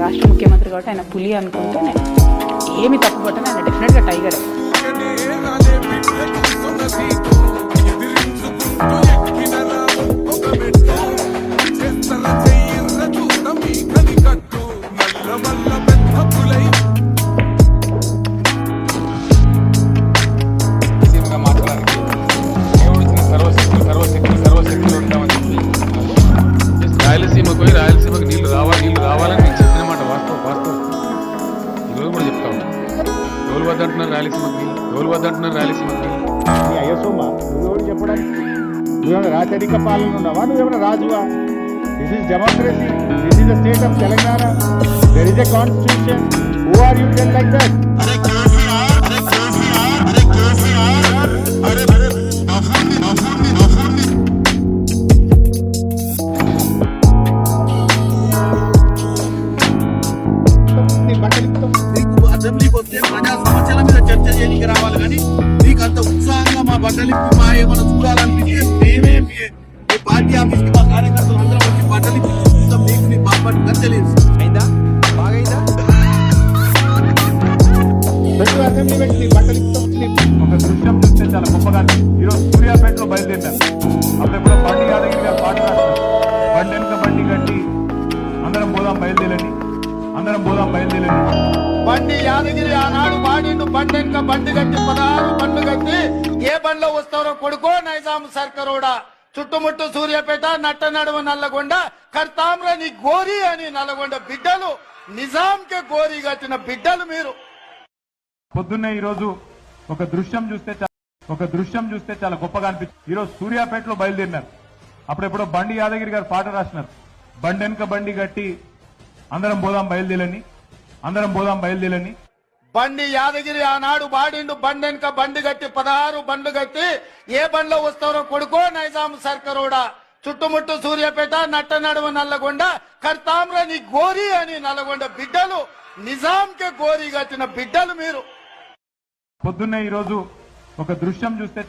రాష్ట్ర ముఖ్యమంత్రి కాబట్టి ఆయన పులి అనుకుంటే నేను ఏమి తప్పు పట్టను ఆయన డెఫినెట్గా టైగర్ సీఎంగా మార్చడానికి వాళ్ళు కూడా చెప్తా ఉంటారు ఎవరు వద్దంటున్నారు రాయలసీమకు. నీళ్ళు ఎవరు వద్దంటున్నారు రాయలసీమకు. నీళ్ళు నువ్వెవరు చెప్పడానికి? నువ్వేమైనా రాచరిక పాలన ఉన్నావా? నువ్వేమైనా రాజువా? This is democracy this is the state of Telangana there is a constitution who are you tell like that వస్తే ప్రజా సమస్యల మీద చర్చ చేయడానికి రావాలి. కానీ నీకు అంత ఉత్సాహంగా మా బట్టలిప్పి మా ఏమైనా చూడాలనిపిస్తే మేమే మీ మీ పార్టీ ఆఫీస్కి మా కార్యకర్తలు అందరం వచ్చి బట్టలిప్పి చూస్తాం నీకు నీ బాపట్ తెలియదు అయిందా? బాగైందా? పెట్టు అసెంబ్లీ పెట్టి నీ బట్టలు ఇస్తాం ఒక దృశ్యం చూస్తే చాలా గొప్పగా. ఈరోజు సూర్యాపేటలో బయలుదేరారు అప్పుడెప్పుడో బండి యాదగిరి గారు పాట రాస్తారు బండి వెనుక బండి కట్టి అందరం పోదాం బయలుదేరని అందరం పోదాం బయలుదేరని బండి యాదగిరి ఆనాడు బాడిండు బండి వెనుక బండి కట్టి పదహారు బండ్లు కట్టి ఏ బండ్లో వస్తారో కొడుకో నైజాం సర్కరోడా. చుట్టుముట్టు సూర్యాపేట నట్ట నడుమ నల్లగొండ కర్తామ్ర నీ గోరి అని నల్లగొండ బిడ్డలు నిజాంకే గోరి కట్టిన బిడ్డలు మీరు. పొద్దున్నే ఈరోజు ఒక దృశ్యం చూస్తే ఒక దృశ్యం చూస్తే చాలా గొప్పగా అనిపించింది ఈరోజు సూర్యాపేటలో బయలుదేరినారు. అప్పుడెప్పుడో బండి యాదగిరి గారు పాట రాసినారు. బండి వెనుక బండి కట్టి అందరం పోదాం బయలుదేరని అందరం పోదాం బయలుదేరని బండి యాదగిరి ఆనాడు బాడిండు బండి వెనుక బండి కట్టి పదహారు బండ్లు కట్టి ఏ బండ్లో వస్తారో కొడుకో నైజాం సర్కరోడా. చుట్టుముట్టు సూర్యాపేట నట్ట నడుమ నల్లగొండ కర్తామ్ర నీ గోరి అని నల్లగొండ బిడ్డలు నిజాంకే గోరి కట్టిన బిడ్డలు మీరు. పొద్దున్నే ఈరోజు ఒక దృశ్యం చూస్తే